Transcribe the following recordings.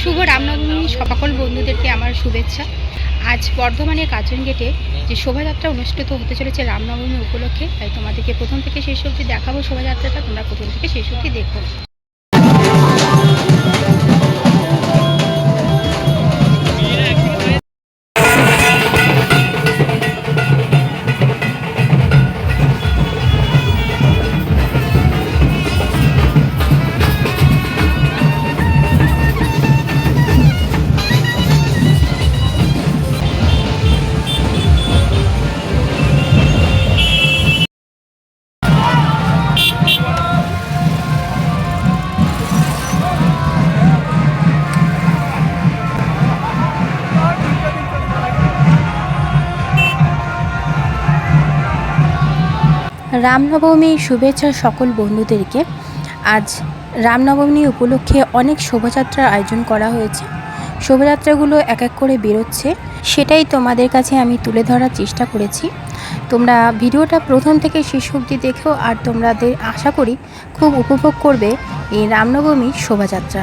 শুভ রামনবমী সকল বন্ধুদেরকে আমার শুভেচ্ছা। আজ বর্ধমানের কাজন গেটে যে শোভাযাত্রা অনুষ্ঠিত হতে চলেছে রামনবমী উপলক্ষে, তাই তোমাদেরকে প্রথম থেকে শেষ অবধি দেখাবো শোভাযাত্রাটা। তোমরা প্রথম থেকে শেষ অবধি দেখো। রামনবমীর শুভেচ্ছা সকল বন্ধুদেরকে। আজ রামনবমী উপলক্ষে অনেক শোভাযাত্রার আয়োজন করা হয়েছে। শোভাযাত্রাগুলো এক এক করে বেরোচ্ছে। সেটাই তোমাদের কাছে আমি তুলে ধরার চেষ্টা করেছি। তোমরা ভিডিওটা প্রথম থেকে শেষ অবধি দেখো আর তোমাদের আশা করি খুব উপভোগ করবে এই রামনবমীর শোভাযাত্রা।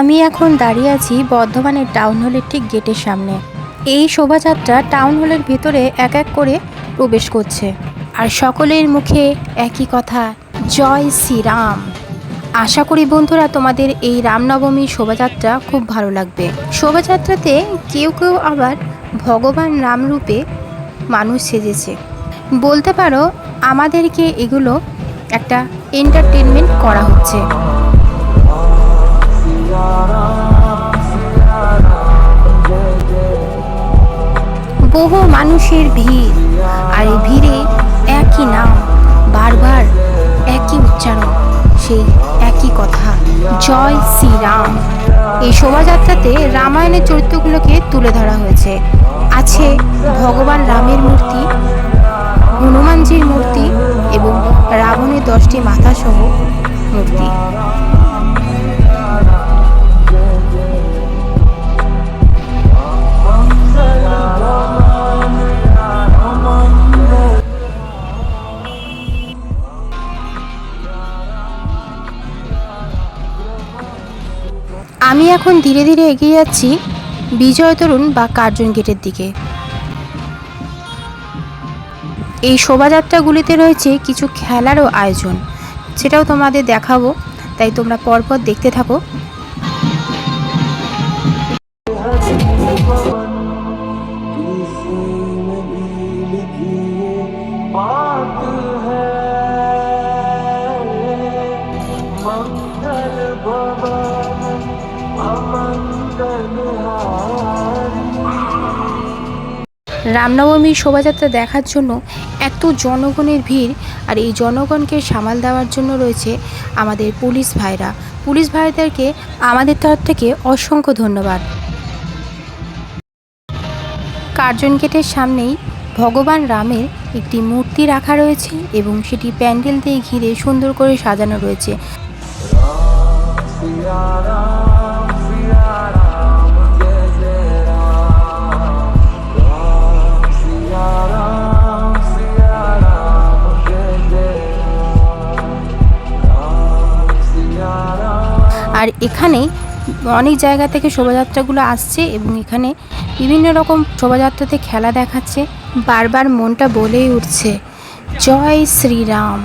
আমি এখন দাঁড়িয়ে আছি বর্ধমানের টাউন হলের ঠিক গেটের সামনে। এই শোভাযাত্রা টাউন হলের ভেতরে এক এক করে প্রবেশ করছে। আর সকলের মুখে একই কথা, জয় শ্রীরাম। আশা করি বন্ধুরা তোমাদের এই রামনবমী শোভাযাত্রা খুব ভালো লাগবে। শোভাযাত্রাতে কেউ কেউ আবার ভগবান রামরূপে মানুষ সেজেছে। বলতে পারো, আমাদেরকে এগুলো একটা এন্টারটেনমেন্ট করা হচ্ছে। বহু মানুষের ভিড়, আর এই ভিড়ে একই নাম, বারবার একই উচ্চারণ, সেই একই কথা, জয় শ্রীরাম। এই শোভাযাত্রাতে রামায়ণের চরিত্রগুলোকে তুলে ধরা হয়েছে। আছে ভগবান রামের মূর্তি, হনুমানজির মূর্তি এবং রাবণের দশটি মাথাসহ মূর্তি। আমি এখন ধীরে ধীরে এগিয়ে যাচ্ছি বিজয় তরুণ বা কার্জন গেটের দিকে। এই শোভাযাত্রাগুলিতে রয়েছে কিছু খেলারও আয়োজন। সেটাও তোমাদের দেখাবো। তাই তোমরা পরপর দেখতে থাকো। রামনবমীর শোভাযাত্রা দেখার জন্য এত জনগণের ভিড় আর এই জনগণকে সামাল দেওয়ার জন্য রয়েছে আমাদের পুলিশ ভাইরা। পুলিশ ভাইদেরকে আমাদের তরফ থেকে অসংখ্য ধন্যবাদ। কার্জন গেটের সামনেই ভগবান রামের একটি মূর্তি রাখা রয়েছে এবং সেটি প্যান্ডেল দিয়ে ঘিরে সুন্দর করে সাজানো রয়েছে। আর এখানে অনেক জায়গা থেকে শোভাযাত্রাগুলো আসছে এবং এখানে বিভিন্ন রকম শোভাযাত্রাতে খেলা দেখাচ্ছে। বারবার মনটা বলেই উঠছে, জয় শ্রীরাম।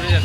Привет.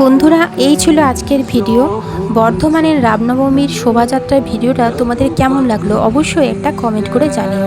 বন্ধুরা, এই ছিল আজকের ভিডিও। বর্ধমানের রামনবমীর শোভাযাত্রার ভিডিওটা তোমাদের কেমন লাগল অবশ্যই একটা কমেন্ট করে জানিও।